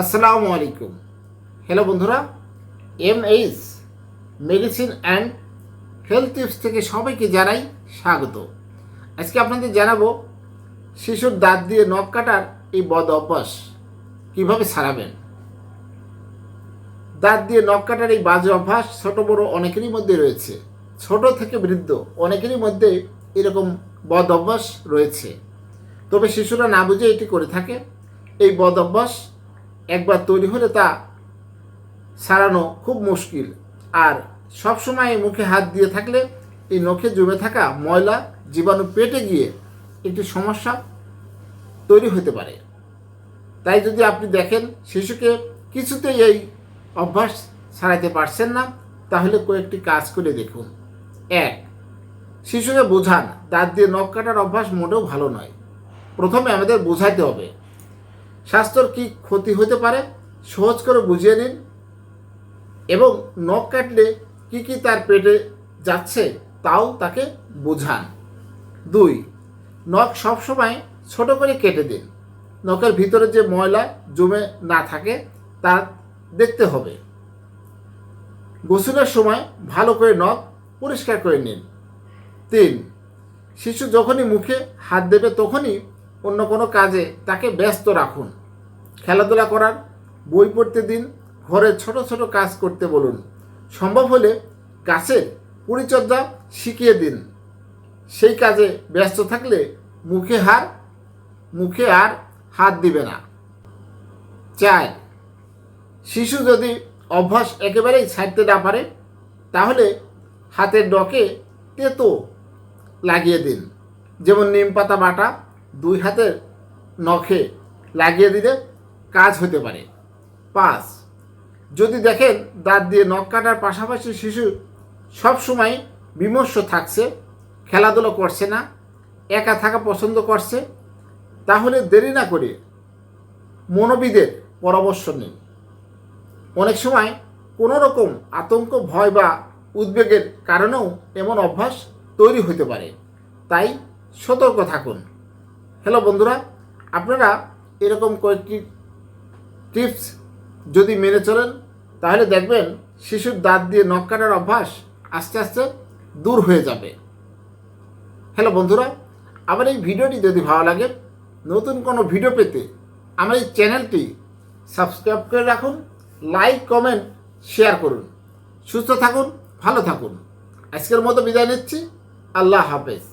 আসসালামু আলাইকুম। হ্যালো বন্ধুরা M H medicine and health tips থেকে সবাইকে জানাই স্বাগত। আজকে আপনাদের জানাব, শিশুর দাঁত দিয়ে নখ কাটার এই বদ অভ্যাস কীভাবে সারাবেন? দাঁত দিয়ে নখ কাটার এই বাজে অভ্যাস ছোট বড় অনেকেরই মধ্যে রয়েছে। ছোট থেকে বৃদ্ধ অনেকেরই মধ্যে এরকম বদ অভ্যাস রয়েছে। তবে শিশুরা না বুঝে এটি করে থাকে। এই বদ অভ্যাস একবার তৈরি হলে তা সারানো খুব মুশকিল। আর সবসময় মুখে হাত দিয়ে থাকলে এই নখে জমে থাকা ময়লা জীবাণু পেটে গিয়ে একটি সমস্যা তৈরি হতে পারে। তাই যদি আপনি দেখেন শিশুকে কিছুতেই এই অভ্যাস ছাড়াইতে পারছেন না, তাহলে কয়েকটি কাজ করে দেখুন। এক, শিশুকে বোঝান। দাঁত দিয়ে নখ কাটার অভ্যাস মোটেও ভালো নয়। প্রথমে আমাদের বোঝাইতে হবে স্বাস্থ্যর কি ক্ষতি হতে পারে, সহজ করে বুঝিয়ে নিন। এবং নখ কাটলে কি কি তার পেটে যাচ্ছে তাও তাকে বোঝান। দুই, নখ সবসময় ছোট করে কেটে দিন। নখের ভিতরে যে ময়লা জমে না থাকে তা দেখতে হবে। গোসলের সময় ভালো করে নখ পরিষ্কার করে নিন। তিন, শিশু যখনই মুখে হাত দেবে তখনই অন্য কোনো কাজে তাকে ব্যস্ত রাখুন। খেলাধুলা করার, বই পড়তে দিন, ঘরে ছোট ছোট কাজ করতে বলুন। সম্ভব হলে গাছের পরিচর্যা শিখিয়ে দিন। সেই কাজে ব্যস্ত থাকলে মুখে হার, মুখে আর হাত দিবে না। চার, শিশু যদি অভ্যাস একেবারেই ছাড়তে না পারে, তাহলে হাতের ডকে তেতো লাগিয়ে দিন। যেমন নিম পাতা বাটা দুই হাতের নখে লাগিয়ে দিলে কাজ হতে পারে। পাঁচ, যদি দেখেন দাঁত দিয়ে নখ কাটার পাশাপাশি শিশু সবসময় বিমর্ষ থাকছে, খেলাধুলো করছে না, একা থাকা পছন্দ করছে, তাহলে দেরি না করে মনোবিদের পরামর্শ নিন। অনেক সময় কোনো রকম আতঙ্ক, ভয় বা উদ্বেগের কারণেও এমন অভ্যাস তৈরি হতে পারে। তাই সতর্ক থাকুন। হ্যালো বন্ধুরা, আপনারা এরকম কয়েকটি টিপস যদি মেনে চলেন, তাহলে দেখবেন শিশুর দাঁত দিয়ে নখ কাটার অভ্যাস আস্তে আস্তে দূর হয়ে যাবে। হ্যালো বন্ধুরা, আমার এই ভিডিওটি যদি ভালো লাগে, নতুন কোনো ভিডিও পেতে আমার এই চ্যানেলটি সাবস্ক্রাইব করে রাখুন, লাইক, কমেন্ট, শেয়ার করুন। সুস্থ থাকুন, ভালো থাকুন। আজকের মতো বিদায় নিচ্ছি। আল্লাহ হাফেজ।